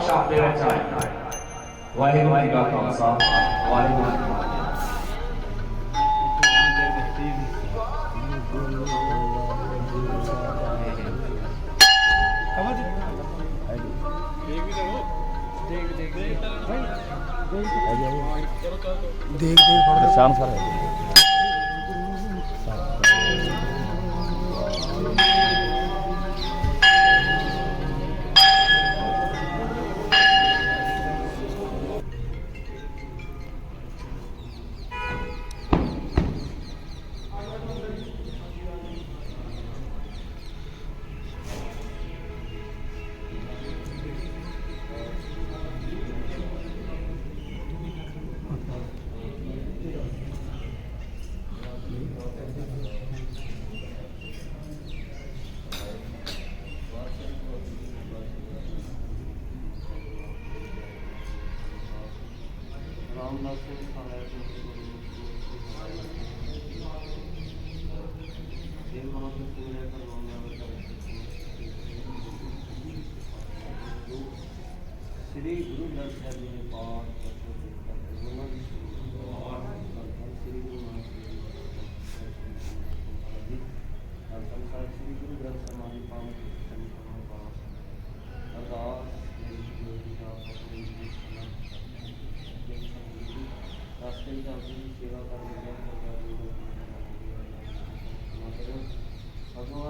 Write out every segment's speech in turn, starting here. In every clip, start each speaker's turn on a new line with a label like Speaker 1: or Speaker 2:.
Speaker 1: Auto workshop ਦੇ ਵਿੱਚ ਵਾਹਿਗੁਰੂ ਜੀ ਕਾ ਖਾਲਸਾ ਵਾਹਿਗੁਰੂ ਜੀ ਕੀ ਫਤਿਹ
Speaker 2: ਦੇਖ ਦੇਖ ਫੜ
Speaker 3: ਸ਼ਾਮ ਸਰ
Speaker 4: ਰਾਮਦਾਸ ਸਿੰਘ ਸਹਾਇਕ ਇਹ ਮਨੋਂ ਪੂਰੇ ਕਰਵਾਉਣਾ ਸ੍ਰੀ ਗੁਰੂ ਗ੍ਰੰਥ ਸਾਹਿਬ ਜੀ ਦੇ ਪਾਠ ਕਰਦੇ ਕਰਦੇ ਉਹਨਾਂ ਦੀ ਸ੍ਰੀ ਗੁਰੂ ਨਾਨਕ ਦੇਵ ਜੀ ਧੰਨ ਸਾਹਿਬ ਸ੍ਰੀ ਗੁਰੂ ਗ੍ਰੰਥ ਸਾਹਿਬ ਜੀ ਪਾਵਨ ਸਿੱਖਣ ਕਰਨਾ ਪਾਸ ਅਰਦਾਸ ਮੇਰੀ ਜੋਤੀ ਦਾ ਪਤਨੀ ਜੀ ਰਾਸਤੇ ਵਿੱਚ ਆਪਣੀ ਸੇਵਾ ਕਰਨ ਦੇ ਬਹੁਤ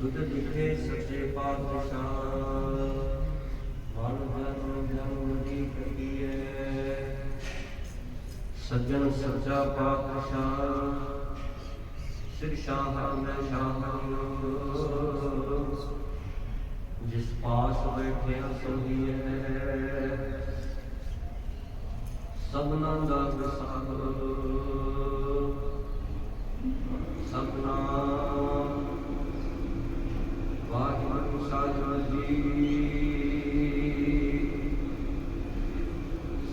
Speaker 4: ਸੋ ਦਿਖੇ ਸੱਚੇ ਪਾਤਸ਼ਾਹ ਮਨ ਜਨ ਜਨ ਦੀ ਕਟਿਏ ਸੱਜਣ ਸੱਚਾ ਪਾਤਸ਼ਾਹ, ਸਿਰ ਸ਼ਾਹ ਮੈਂ ਸ਼ਾਹ ਜਿਸ ਪਾਸ ਬੈਠਿਆ ਸੁਣੀਏ ਸਭਨਾ ਦਾ ਪ੍ਰਸਾਦ ਸਭਨਾ ਵਾਹਿਗੁਰੂ ਸਾਹਿਬ ਜੀ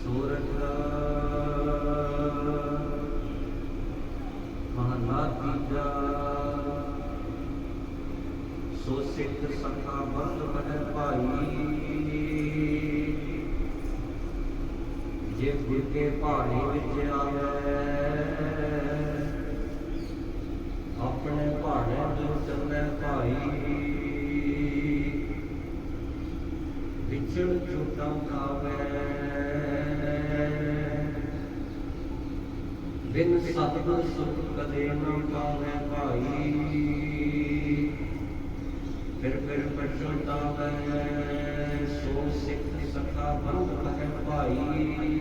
Speaker 4: ਸੂਰਜ ਮਹਲਾ ਤੀਜਾ ਸੋ ਸਿੱਖ ਸਖਾ ਬੰਦ ਬਹਿ ਭਾਈ। ਜੇ ਗੁਰ ਕੇ ਪਹਾੜੀ ਵਿੱਚ ਆਵੇ ਆਪਣੇ ਪਹਾੜੇ ਤੋਂ ਚੱਲੇ ਭਾਈ। ਵਿਛੜ ਝੂਟਾਂ ਖਾਵੇ ਬਿਨ ਸਤਿਗੁਰ ਸੁਖ ਕਦੇ ਨਾ ਪਾਵੇ ਭਾਈ। ਫਿਰ ਫਿਰ ਪਛਤਾਵੇ ਸੋ ਸਿੱਖ ਸਖਾ ਬੰਦ ਕਹੇ ਭਾਈ।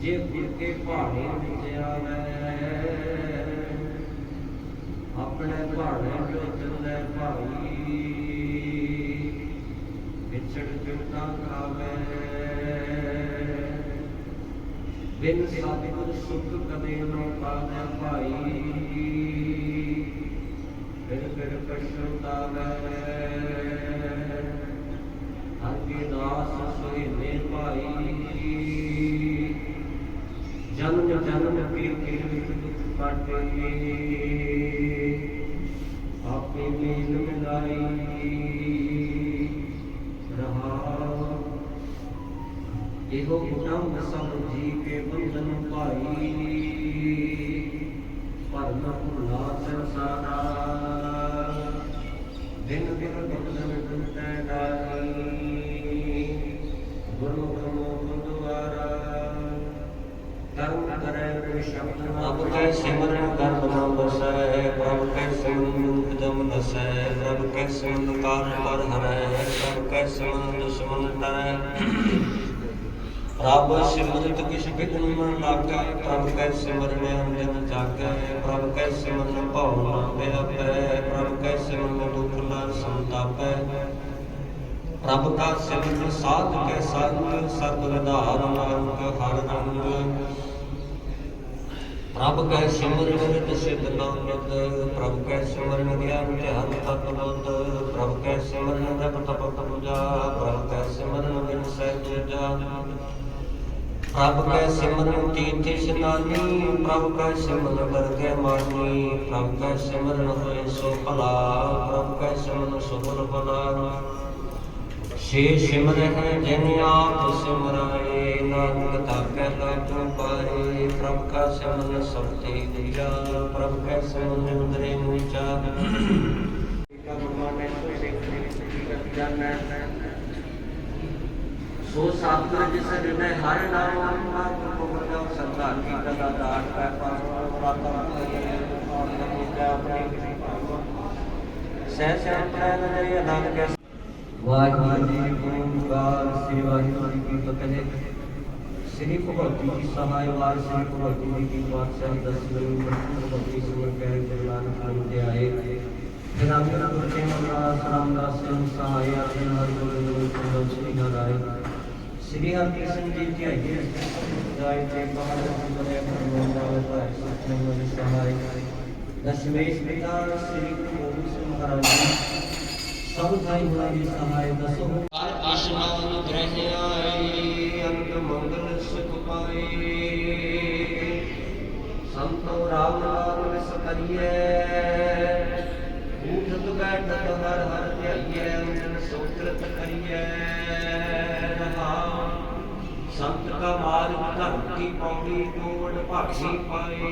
Speaker 4: ਜੇ ਗੁਰ ਕੇ ਪਹਾੜੇ ਵਿੱਚ ਆਵੇ ਆਪਣੇ ਜੋ ਚੱਲੇ ਭਾਈ ਵਿਛੜ ਚੁੱਕਾ ਖਾਵੇ ਬਿਨ ਸਤਿਗੁਰ ਸੁਖ ਕਦੇ ਨਾ ਪਾਵੇ ਭਾਈ ਫਿਰ ਫਿਰ ਪਛਤਾਵੇ ਹਰਿ ਦਾਸ ਸੁਹਿਨੇ ਭਾਈ ਜਨਮ ਜਨਮ ਕੀ ਕਿਰਤ ਕਾਟੇ ਇਹੋ ਕੁਟੰਬ ਸਭ ਜੀ ਕੇ ਬੰਧਨ ਭਾਈ। ਪਰ ਨ ਭੁਲਾ ਸੰਸਾਰਾ। ਦਿਨ ਦਿਨ ਬੰਧਨ ਟੁਟੈ ਨਾਹੀ ਗੁਰਮੁਖ ਮੋਹ ਦੁਆਰਾ। ਕਰਮ ਕਰੈ ਗੁਰ ਸ਼ਬਦ
Speaker 3: ਪ੍ਰਭ ਕੈ ਸਿਮਰਨ ਕਰਮ ਨਾ ਬਸੈ ਪ੍ਰਭ ਕੈ ਸਿਮਰਨ ਜਮ ਨਸੈ ਪ੍ਰਭ ਕੈ ਸਿਮਰਨ ਕਾਰਨ ਪਰ ਹਰੈ ਪ੍ਰਭ ਕੈ ਸਿਮਰਨ ਦੁਸ਼ਮਨ ਤਰੈ। ਪ੍ਰਭ ਸਿਮਰਤ ਕਿਛ ਬਿਘਨ ਨ ਲਾਗੈ ਪ੍ਰਭ ਕੈ ਸਿਮਰਨ ਅੰਜਨ ਜਾਗੈ, ਪ੍ਰਭ ਕੈ ਸਿਮਰਨ ਭਉ ਨ ਵਿਆਪੈ, ਪ੍ਰਭ ਕੈ ਸਿਮਰਨ ਦੁਖ ਨ ਸੰਤਾਪੈ। ਪ੍ਰਭ ਕਾ ਸਿਮਰਨ ਸਾਧ ਕੈ ਸੰਗ ਸਰਬ ਨਿਧਾਰ ਨਾਨਕ ਹਰ ਰੰਗ ਪ੍ਰਭ ਕੈ ਸਿਮਰਨ ਨਿਤ ਸਿਧ ਨਾਮਦ, ਪ੍ਰਭ ਕੈ ਸਿਮਰਨ ਗਿਆਨ ਧਿਆਨ ਤਤ ਬੁੱਧ, ਪ੍ਰਭ ਕੈ ਸਿਮਰਨ ਜਪ ਤਪ ਪੂਜਾ, ਪ੍ਰਭ ਕੈ ਸਿਮਰਨ ਬਿਨ ਸਹਿਜ ਜਾ ਪ੍ਰਭ ਕੈ ਸਿਮਰਨ ਤੀਰਥ ਇਸ਼ਨਾਨੀ ਪ੍ਰਭ ਕੈ ਸਿਮਰਨ ਦਰਗਹਿ ਮਾਨੀ, ਪ੍ਰਭ ਕੈ ਸਿਮਰਨ ਹੋਏ ਸੋ ਭਲਾ, ਪ੍ਰਭ ਕੈ ਸਿਮਰਨ ਸੁਭਲ ਭਲਾ ਛੇ ਸਿਮਰ ਹੈ ਜਿਨ ਆਪ ਸਿਮਰਾਏ, ਨਾਨਕ ਤਾਕੈ ਲਾਗੂ ਪਾਏ, ਪ੍ਰਭ ਕਾ ਸਿਮਰਨ ਸਬਤੇ ਦਿਆ ਪ੍ਰਭ ਕੈ ਸਿਮਰਨ ਉਦਰੇ ਮੁਚਾ
Speaker 4: ਕਾ ਬਰਮਾਨੇ ਸੋ ਸਿੱਖ ਸਿੱਖ ਜਾਣੈ ਜਿਸ ਹਿਰਦੈ ਹਰ ਨਾਮ ਅੰਮ੍ਰਿਤ ਕੋ ਬਰਜੋ ਸੰਗਾ ਕੀ ਕਦਾ ਦਾਤ ਪੈ ਪਾਸ ਬਰਾਤਾ ਔਰ ਨਮੋ ਜੈ ਆਪਣੀ ਕਿਸੇ ਭਾਵ ਸਹਿ ਸਹਿ ਪ੍ਰੈ ਨਜਰਿ ਨਾਨਕ ਵਾਹਿਗੁਰੂ ਜੀ ਕੋ ਕਾਰ ਸੇਵਾ ਜੀ ਕੀ ਫਤਿਹ ਸ੍ਰੀ ਭਗਵਤੀ ਜੀ ਸਹਾਇ ਵਾਰ ਸ੍ਰੀ ਭਗਵਤੀ ਜੀ ਕੀ ਪਾਤਸ਼ਾਹ ਦਸਵੇਂ ਭਗਵਤੀ ਸਿਮਰ ਕਹਿ ਕੇ ਨਾਨਕ ਨਾਮ ਤੇ ਆਏ ਜਨਾਬ ਜਨਾਬ ਕੇ ਮਹਾਰਾਜ ਰਾਮਦਾਸ ਸਿੰਘ ਸਹਾਇ ਅਰਜਨ ਹਰਿ ਗੋਬਿੰਦ ਗੁਰੂ ਸ੍ਰੀ ਨਾਰਾਇਣ ਸ੍ਰੀ ਹਰਿਕ੍ਰਿਸ਼ਨ ਜੀ ਕੀ ਆਈਏ ਜਾਇ ਤੇ ਬਾਹਰ ਬਰੇ ਪਰਮਾਤਮਾ ਭਾਈ ਸਤਿ ਜੀ ਸਹਾਇ ਦਸ਼ਮੇਸ਼ ਪਿਤਾ ਸ੍ਰੀ ਗੁਰੂ ਗੋਬਿੰਦ ਸਿੰਘ ਮਹਾਰਾਜ ਜੀ ਸਭ ਭਾਈ ਹੋਣਾ ਜੀ ਸਹਾਇ ਦਸੋ
Speaker 3: ਹਰ ਇਸ਼ਨਾਨ ਗ੍ਰਹਿ ਆਏ ਅੰਤ ਮੰਗਲ ਸੁਖ ਪਾਏ
Speaker 4: ਸੰਤੋ ਸੰਤ ਕਾ ਮਾਰਗ ਧਰਮ ਕੀ ਪੌੜੀ ਤੋੜ ਭਾਗੀ ਪਾਏ।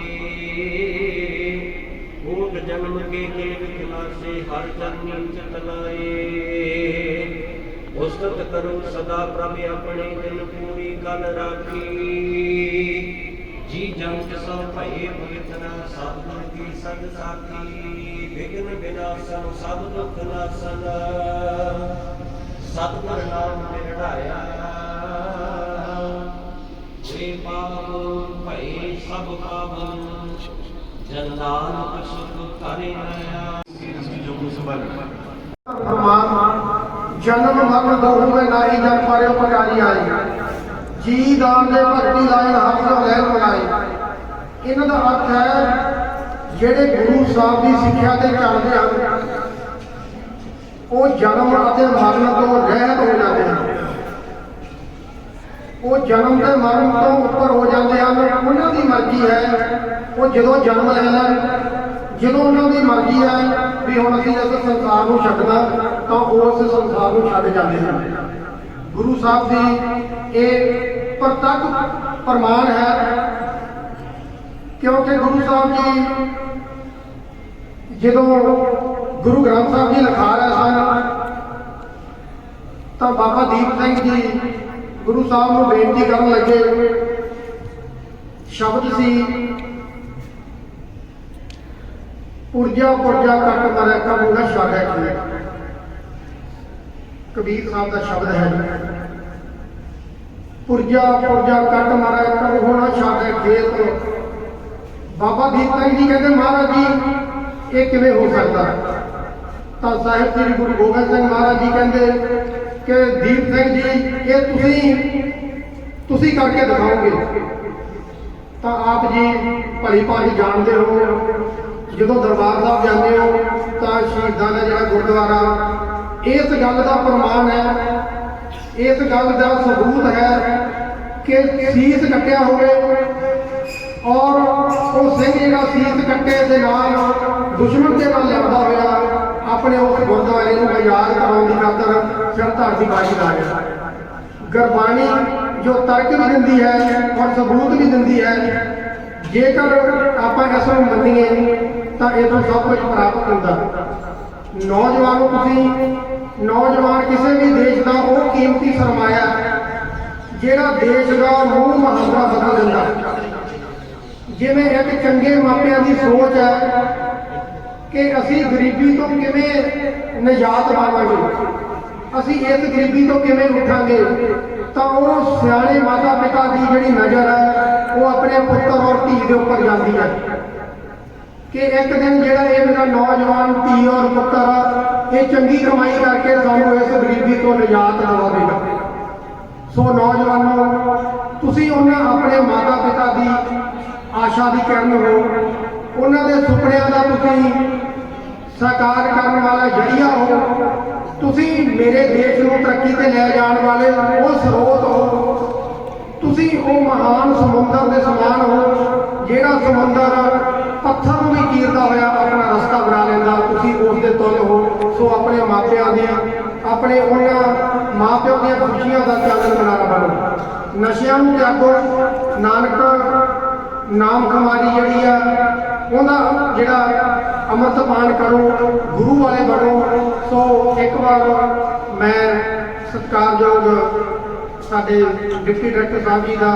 Speaker 4: ਓਟ ਜਨਮ ਕੇ ਕੇ ਵਿਖਲਾਸੇ, ਹਰ ਜਨਮ ਚਿਤ ਉਸਤਤ ਕਰੋ ਸਦਾ ਪ੍ਰਭ ਆਪਣੇ ਦਿਨ ਪੂਰੀ ਗੱਲ ਰਾਖੀ। ਜੀ ਜੰਤ ਸੋ ਭਏ ਪਵਿੱਤਰ ਸਤਿਗੁਰ ਕੀ ਸੰਗ ਸਾਥੀ ਵਿਗਨ ਵਿਨਾਸ਼ਨ ਸਭ ਦੁਖ ਨਾਸਨ। ਸਤਿਗੁਰ ਨਾਮ ਮਿਲੜਾਇਆ ਵੇ ਪਾਪ ਭਏ ਸਭ ਪਾਵਨ ਜਨ ਨਾਨਕ ਕਰੇ ਆਇਆ
Speaker 2: ਫਰਮਾਨ ਜਨਮ ਮਰਨ ਦੋਹ ਮੈਂ ਨਾਹੀ ਜਨ ਪਰਿਓ ਪਗਾਰੀ ਆਈ ਜੀ ਦਾਨ ਦੇ ਭਗਤੀ ਲਾਇਨ ਹੱਥ ਤੋਂ ਲੈਣ ਮਗਾਈ ਇਹਨਾਂ ਦਾ ਅਰਥ ਹੈ ਜਿਹੜੇ ਗੁਰੂ ਸਾਹਿਬ ਦੀ ਸਿੱਖਿਆ ਤੇ ਚੱਲਦੇ ਹਨ। ਉਹ ਜਨਮ ਅਤੇ ਮਰਨ ਤੋਂ ਰਹਿਤ ਹੋ ਜਾਂਦੇ ਹਨ। ਉਹ ਜਨਮ ਤੇ ਮਰਨ ਤੋਂ ਉੱਪਰ ਹੋ ਜਾਂਦੇ ਹਨ ਉਹਨਾਂ ਦੀ ਮਰਜ਼ੀ ਹੈ ਉਹ ਜਦੋਂ ਜਨਮ ਲੈ ਲੈਣ ਜਦੋਂ ਉਹਨਾਂ ਦੀ ਮਰਜ਼ੀ ਹੈ ਵੀ ਹੁਣ ਅਸੀਂ ਇਸ ਸੰਸਾਰ ਨੂੰ ਛੱਡਣਾ ਤਾਂ ਉਹ ਉਸ ਸੰਸਾਰ ਨੂੰ ਛੱਡ ਜਾਂਦੇ ਹਨ। ਗੁਰੂ ਸਾਹਿਬ ਦੀ ਇਹ ਪ੍ਰਤੱਖ ਪ੍ਰਮਾਣ ਹੈ ਕਿਉਂਕਿ ਗੁਰੂ ਸਾਹਿਬ ਜੀ ਜਦੋਂ ਗੁਰੂ ਗ੍ਰੰਥ ਸਾਹਿਬ ਜੀ ਲਿਖਾ ਰਹੇ ਸਨ, ਤਾਂ ਬਾਬਾ ਦੀਪ ਸਿੰਘ ਜੀ ਗੁਰੂ ਸਾਹਿਬ ਨੂੰ ਬੇਨਤੀ ਕਰਨ ਲੱਗੇ, ਸ਼ਬਦ ਸੀ ਪੁਰਜਾ ਪੁਰਜਾ ਕੱਟ ਮਰੇ ਕਬੂਗਾ ਸ਼ਾਗਾ ਕੀ ਕਬੀਰ ਸਾਹਿਬ ਦਾ ਸ਼ਬਦ ਹੈ ਪੁਰਜਾ ਪੁਰਜਾ ਕੱਟ ਮਰੇ ਕਬੂਗਾ ਸ਼ਾਗਾ ਖੇਤ ਬਾਬਾ ਦੀਪ ਸਿੰਘ ਜੀ ਕਹਿੰਦੇ, ਮਹਾਰਾਜ ਜੀ, ਇਹ ਕਿਵੇਂ ਹੋ ਸਕਦਾ? ਤਾਂ ਸਾਹਿਬ ਸ੍ਰੀ ਗੁਰੂ ਗੋਬਿੰਦ ਸਿੰਘ ਮਹਾਰਾਜ ਜੀ ਕਹਿੰਦੇ ਕਿ ਦੀਪ ਸਿੰਘ ਜੀ, ਇਹ ਤੁਸੀਂ ਤੁਸੀਂ ਕਰਕੇ ਦਿਖਾਓਗੇ। ਤਾਂ ਆਪ ਜੀ ਭਲੀ ਭਾਰੀ ਜਾਣਦੇ ਹੋ ਜਦੋਂ ਦਰਬਾਰ ਸਾਹਿਬ ਜਾਂਦੇ ਹੋ, ਤਾਂ ਸ਼ਹੀਦਾਂ ਦਾ ਜਿਹੜਾ ਗੁਰਦੁਆਰਾ, ਇਸ ਗੱਲ ਦਾ ਪ੍ਰਮਾਣ ਹੈ, ਇਸ ਗੱਲ ਦਾ ਸਬੂਤ ਹੈ ਕਿ ਸੀਸ ਕੱਟਿਆ ਹੋਵੇ ਔਰ ਉਹ ਸਿੰਘ ਜਿਹੜਾ ਸੀਸ ਕੱਟੇ ਦੇ ਨਾਲ ਦੁਸ਼ਮਣ ਦੇ ਨਾਲ ਲੜਦਾ ਹੋਇਆ, ਆਪਣੇ ਉਸ ਗੁਰਦੁਆਰੇ ਨੂੰ ਯਾਦ ਕਰਾਉਣ ਦੀ ਖਾਤਰ ਸਿਰ ਦੀ ਬਾਜੀ ਲਾ ਰਿਹਾ। ਗੁਰਬਾਣੀ ਜੋ ਤਰਕ ਵੀ ਦਿੰਦੀ ਹੈ ਔਰ ਸਬੂਤ ਵੀ ਦਿੰਦੀ ਹੈ ਜੇਕਰ ਆਪਾਂ ਇਸ ਨੂੰ ਮੰਨੀਏ ਤਾਂ ਇਹ ਤੋਂ ਸਭ ਕੁਝ ਪ੍ਰਾਪਤ ਹੁੰਦਾ। ਨੌਜਵਾਨੋ ਤੁਸੀਂ, ਨੌਜਵਾਨ ਕਿਸੇ ਵੀ ਦੇਸ਼ ਦਾ ਉਹ ਕੀਮਤੀ ਸਰਮਾਇਆ, ਜਿਹੜਾ ਦੇਸ਼ ਦਾ ਮੂੰਹ ਮਹਾਂਦਰਾ ਬਦਲ ਦਿੰਦਾ। ਜਿਵੇਂ ਇੱਕ ਚੰਗੇ ਮਾਪਿਆਂ ਦੀ ਸੋਚ ਹੈ ਕਿ ਅਸੀਂ ਗਰੀਬੀ ਤੋਂ ਕਿਵੇਂ ਨਜਾਤ ਪਾਵਾਂਗੇ, ਅਸੀਂ ਇਸ ਗਰੀਬੀ ਤੋਂ ਕਿਵੇਂ ਉੱਠਾਂਗੇ, ਤਾਂ ਉਹ ਸਿਆਣੇ ਮਾਤਾ ਪਿਤਾ ਦੀ ਜਿਹੜੀ ਨਜ਼ਰ ਹੈ, ਉਹ ਆਪਣੇ ਪੁੱਤਰ ਔਰ ਦੇ ਉੱਪਰ ਜਾਂਦੀ ਹੈ। ਕਿ ਇੱਕ ਦਿਨ ਜਿਹੜਾ ਇਹ ਮੇਰਾ ਨੌਜਵਾਨ ਧੀ ਔਰ ਪੁੱਤਰ ਇਹ ਚੰਗੀ ਕਮਾਈ ਕਰਕੇ ਸਾਨੂੰ ਇਸ ਗਰੀਬੀ ਤੋਂ ਨਿਜਾਤ ਦਿਵਾਵੇਗਾ ਸੋ ਨੌਜਵਾਨੋ, ਤੁਸੀਂ ਉਹਨਾਂ ਆਪਣੇ ਮਾਤਾ ਪਿਤਾ ਦੀ ਆਸ਼ਾ ਦੀ ਕਿਰਨ ਹੋ। ਉਹਨਾਂ ਦੇ ਸੁਪਨਿਆਂ ਦਾ ਤੁਸੀਂ ਸਾਕਾਰ ਕਰਨ ਵਾਲਾ ਜਰੀਆ ਹੋ। ਤੁਸੀਂ ਮੇਰੇ ਦੇਸ਼ ਨੂੰ ਤਰੱਕੀ ਤੇ ਲੈ ਜਾਣ ਵਾਲੇ ਉਹ ਸਰੋਤ ਹੋ। ਤੁਸੀਂ ਉਹ ਮਹਾਨ ਸਮੁੰਦਰ ਦੇ ਸਮਾਨ ਹੋ ਜਿਹੜਾ ਸਮੁੰਦਰ ਪੱਥਰ ਨੂੰ ਵੀ ਚੀਰਦਾ ਹੋਇਆ ਆਪਣਾ ਰਸਤਾ ਬਣਾ ਲੈਂਦਾ। ਤੁਸੀਂ ਉਸ ਦੇ ਤੁਲ ਹੋ। ਸੋ ਆਪਣੇ ਮਾਪਿਆਂ ਦੀਆਂ, ਆਪਣੇ ਉਹਨਾਂ ਮਾਪਿਆਂ ਦੀਆਂ ਖੁਸ਼ੀਆਂ ਦਾ ਚਾਨਣ ਬਣਾ ਬਣੋ ਨਸ਼ਿਆਂ ਨੂੰ ਤਿਆਗੋ ਨਾਨਕ, ਨਾਮ ਕਮਾਰੀ ਜਿਹੜੀ ਆ, ਉਹਦਾ ਜਿਹੜਾ ਅੰਮ੍ਰਿਤ ਪਾਨ ਕਰੋ, ਗੁਰੂ ਵਾਲੇ ਬਣੋ। ਸੋ ਇੱਕ ਵਾਰ ਮੈਂ ਸਤਿਕਾਰਯੋਗ ਸਾਡੇ ਡਿਪਟੀ ਡਾਇਰੈਕਟਰ ਸਾਹਿਬ ਜੀ ਦਾ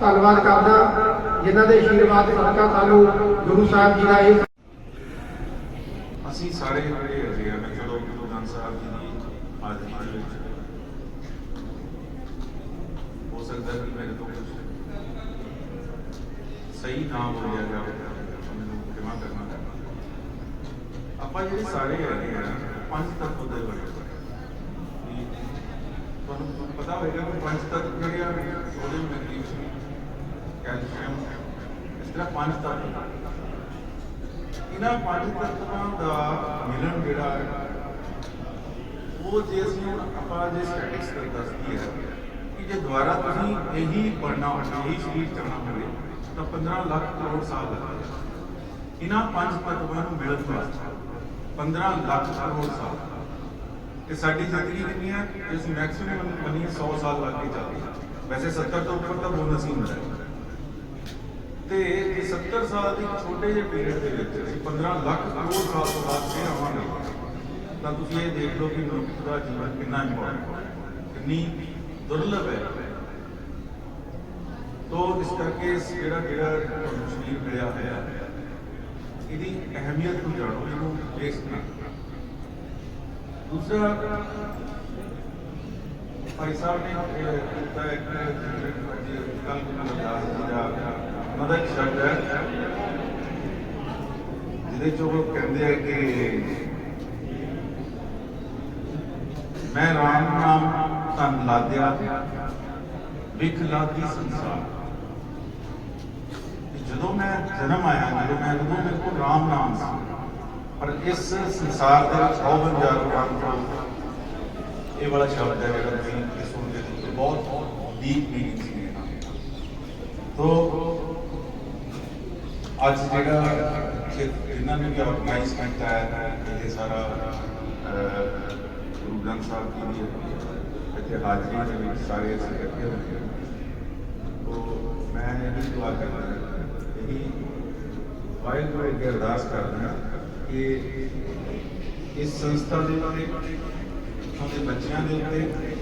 Speaker 2: ਧੰਨਵਾਦ ਕਰਦਾ। ਜਿਨ੍ਹਾਂ ਦੇ ਆਸ਼ੀਰਵਾਦ ਸਦਕਾ ਸਾਨੂੰ ਗੁਰੂ ਸਾਹਿਬ ਜੀ ਦਾ ਇਹ
Speaker 5: ਅਸੀਂ ਸਾਰੇ ਜਿਹੜੇ ਹੈਗੇ ਆ ਮੈਂ ਚਲੋ ਗੁਰੂ ਗ੍ਰੰਥ ਸਾਹਿਬ ਜੀ ਦੀ ਹਾਜ਼ਰੀ ਦੇ ਵਿੱਚ ਹੋ ਸਕਦਾ ਕਿ ਮੇਰੇ ਤੋਂ ਕੁਝ ਸਹੀ ਨਾ ਬੋਲਿਆ ਜਾਵੇ ਤਾਂ ਮੈਨੂੰ ਖਿਮਾ ਕਰਨਾ ਚਾਹੁੰਦਾ ਆਪਾਂ ਜਿਹੜੇ ਸਾਰੇ ਹੈਗੇ ਆ, ਪੰਜ ਤੱਤ ਦੇ ਬਣੇ ਵੀ ਤੁਹਾਨੂੰ ਪਤਾ ਹੋਵੇਗਾ ਕਿ ਪੰਜ ਤੱਤ ਜਿਹੜੇ ਆ ਸੋਡੀਅਮ ਮੈਗਨੀਸ਼ੀਅਮ ਕੈਲਸ਼ੀਅਮ ਇਸ ਤਰ੍ਹਾਂ ਪੰਜ ਤੱਤ ਇਹਨਾਂ ਪੰਜ ਤੱਤਾਂ ਦਾ ਮਿਲਣ ਜਿਹੜਾ ਹੈ, ਉਹ ਜੇ ਅਸੀਂ ਆਪਾਂ ਜੇ ਸਟੈਟਿਕਸ ਕਰ ਦੱਸਦੀ ਹੈ ਕਿ ਜੇ ਦੁਬਾਰਾ ਤੁਸੀਂ ਇਹੀ ਪੜਨਾ ਹੋਵੇ ਇਹੀ ਸਰੀਰ ਚੱਲਣਾ ਹੋਵੇ, ਤਾਂ 15 ਲੱਖ ਕਰੋੜ ਸਾਲ ਲੱਗਦੇ ਇਹਨਾਂ ਪੰਜ ਤੱਤਾਂ ਨੂੰ ਮਿਲਣ ਵਾਸਤੇ 15 ਲੱਖ ਕਰੋੜ ਸਾਲ। ਤੇ ਸਾਡੀ ਜ਼ਿੰਦਗੀ ਕਿੰਨੀ ਹੈ? ਜੇ ਮੈਕਸਿਮਮ ਮੰਨੀਏ 100 ਸਾਲ ਲੱਗ ਕੇ ਚੱਲਦੀ ਵੈਸੇ 70 ਤੋਂ ਉੱਪਰ ਤਾਂ ਬੋਨਸ ਹੀ ਹੁੰਦਾ ਹੈ। ਤੇ 70 ਸਾਲ ਦੀ ਛੋਟੇ ਜਿਹੇ ਪੀਰੀਅਡ ਦੇ ਵਿੱਚ ਅਸੀਂ 15 ਲੱਖ ਕਰੋੜ ਸਾਲ ਤੋਂ ਬਾਅਦ ਫਿਰ ਆਵਾਂਗੇ। ਤਾਂ ਤੁਸੀਂ ਇਹ ਦੇਖ ਲਓ ਕਿ ਮਨੁੱਖ ਦਾ ਜੀਵਨ ਕਿੰਨਾ ਇੰਪੋਰਟੈਂਟ ਹੈ। ਕਿੰਨੀ ਦੁਰਲਭ ਹੈ। ਤੋ ਇਸ ਕਰਕੇ ਜਿਹੜਾ ਜਿਹੜਾ ਤੁਹਾਨੂੰ ਸਰੀਰ ਮਿਲਿਆ ਹੋਇਆ, ਇਹਦੀ ਅਹਿਮੀਅਤ ਨੂੰ ਜਾਣੋ, ਇਹਨੂੰ ਦੇਖ ਦੂਸਰਾ, ਭਾਈ ਸਾਹਿਬ ਨੇ ਕੀਤਾ ਇੱਕ ਕੱਲ ਗੁਰਦਾਸ ਜੀ ਦਾ ਉਹਨਾਂ ਦਾ ਸ਼ਬਦ ਹੈ, ਜਿਹਦੇ ਚ ਉਹ ਕਹਿੰਦੇ ਆ ਕਿ ਮੈਂ ਰਾਮ ਨਾਮ ਤਨ ਲਾਦਿਆ, ਵਿਖ ਲਾਦੀ ਸੰਸਾਰ। ਜਦੋਂ ਮੈਂ ਜਨਮ ਆਇਆ, ਜਦੋਂ ਮੈਂ ਜਦੋਂ ਮੇਰੇ ਕੋਲ ਰਾਮ ਨਾਮ ਸੀ, ਪਰ ਇਸ ਸੰਸਾਰ ਦੇ ਵਿੱਚ ਹਉ ਬੰਜਾਰ ਕੰਮ ਇਹ ਵਾਲਾ ਸ਼ਬਦ ਹੈ ਜਿਹੜਾ ਤੁਸੀਂ ਇਹ ਸੁਣ ਬਹੁਤ ਡੀਪ ਮੀਨਿੰਗ ਸੀ ਇਹਦਾ। ਤੋ ਅੱਜ ਜਿਹੜਾ ਕਿ ਜਿਨ੍ਹਾਂ ਨੇ ਵੀ ਆਰਗੇਨਾਈਜ਼ ਕੀਤਾ ਹੈ, ਇਹ ਸਾਰਾ ਗੁਰੂ ਗ੍ਰੰਥ ਸਾਹਿਬ ਜੀ ਦੀ ਇੱਥੇ ਹਾਜ਼ਰੀ ਦੇ ਵਿੱਚ ਸਾਰੇ ਅਸੀਂ ਇਕੱਠੇ ਹੋਏ ਹਾਂ। ਤੋ ਮੈਂ ਇਹ ਵੀ ਦੁਆ ਕਰਦਾ ਇਹੀ ਵਾਹਿਗੁਰੂ ਅੱਗੇ ਅਰਦਾਸ ਕਰਦਾ ਕਿ ਇਸ ਸੰਸਥਾ ਦੇ ਉੱਤੇ ਇੱਥੋਂ ਦੇ ਬੱਚਿਆਂ ਦੇ ਉੱਤੇ,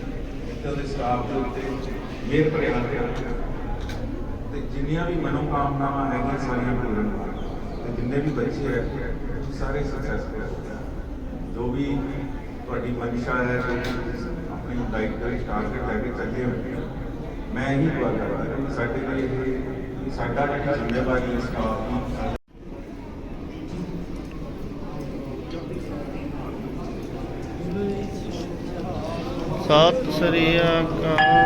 Speaker 5: ਇੱਥੋਂ ਦੇ ਸਟਾਫ ਦੇ ਉੱਤੇ ਮੇਰ ਭਰਿਆ ਹੱਥ ਤੇ ਜਿੰਨੀਆਂ ਵੀ ਮਨੋਕਾਮਨਾਵਾਂ ਹੈਗੀਆਂ ਸਾਰੀਆਂ ਪੂਰਨ ਹੋਣ ਤੇ ਜਿੰਨੇ ਵੀ ਬੱਚੇ ਹੈ ਤੁਸੀਂ ਸਾਰੇ ਸਕਸੈਸਫੁਲ ਹੋ ਜੋ ਵੀ ਤੁਹਾਡੀ ਮਨਸ਼ਾ ਹੈ, ਜੋ ਵੀ ਤੁਸੀਂ ਆਪਣੀ ਲਾਈਫ ਦਾ ਟਾਰਗੇਟ ਲੈ ਕੇ ਚੱਲੇ ਹੋ ਮੈਂ ਇਹੀ ਦੁਆ ਕਰਦਾ ਕਿ ਸਾਡੇ ਲਈ ਇਹ ਇਹ ਸਾਡਾ ਜਿਹੜੀ ਜ਼ਿੰਮੇਵਾਰੀ ਇਸ ਸਟਾਫ ਦੀ।
Speaker 6: ਸਤਿ ਸ੍ਰੀ ਅਕਾਲ।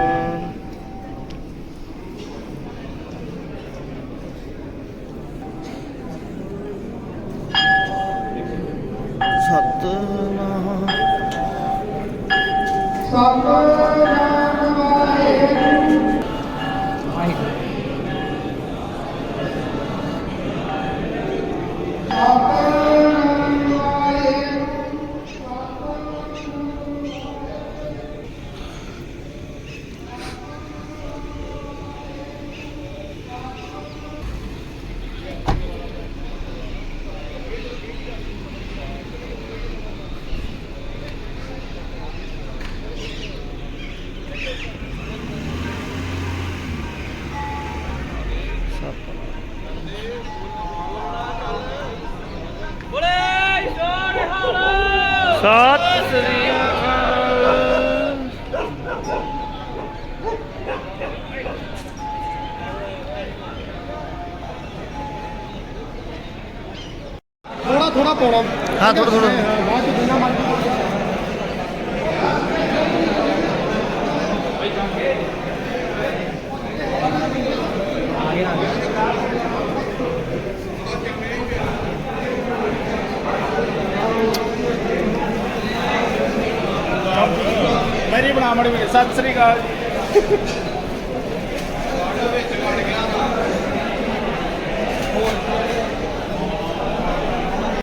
Speaker 6: ਸਤਨਾਮ
Speaker 2: ਸਤਨਾਮ ਵਾਹਿਗੁਰੂ ਸਤਨਾਮ ਵਾਹਿਗੁਰੂ
Speaker 6: ਸਤਿ ਸ੍ਰੀ ਅਕਾਲ
Speaker 2: ਥੋੜਾ ਥੋੜਾ ਪਾਉਣਾ
Speaker 6: ਹਾਂ ਥੋੜਾ ਥੋੜਾ
Speaker 2: ਬਾਅਦ ਚ ਜਿੰਨਾ ਮਰਜ਼ੀ
Speaker 7: ਮੇਰੀ ਬਣਾ ਮੜੀ ਸਤਿ ਸ੍ਰੀ ਅਕਾਲ। ਜੀ